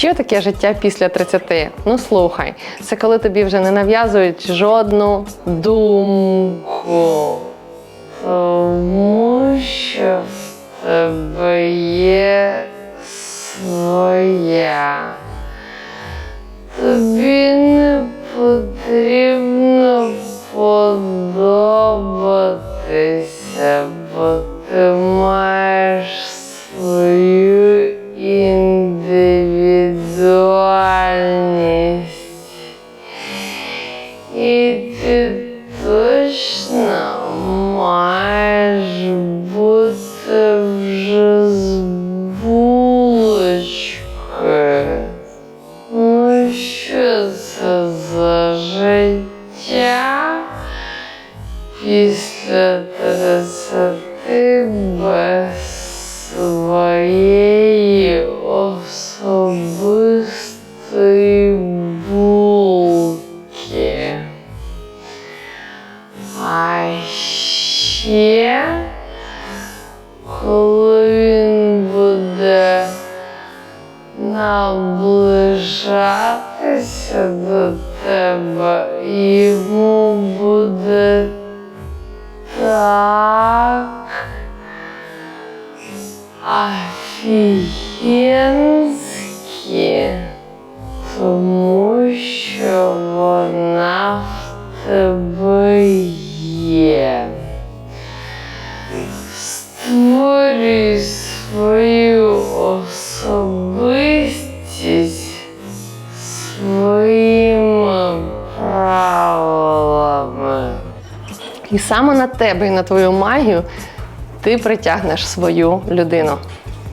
Що таке життя після 30? Ну слухай, це коли тобі вже не нав'язують жодну думку. Тому що в тебе є своя. Тобі не потрібно подобатися, бо ти маєш І ти точно маєш бути вже з булочкою. Ну що це за життя після 30 без своєї ще, коли він буде наближатися до тебе, йому буде так офігенськи, тому що вона в тебе є. Створюй свою особистість своїми правилами. І саме на тебе і на твою магію ти притягнеш свою людину.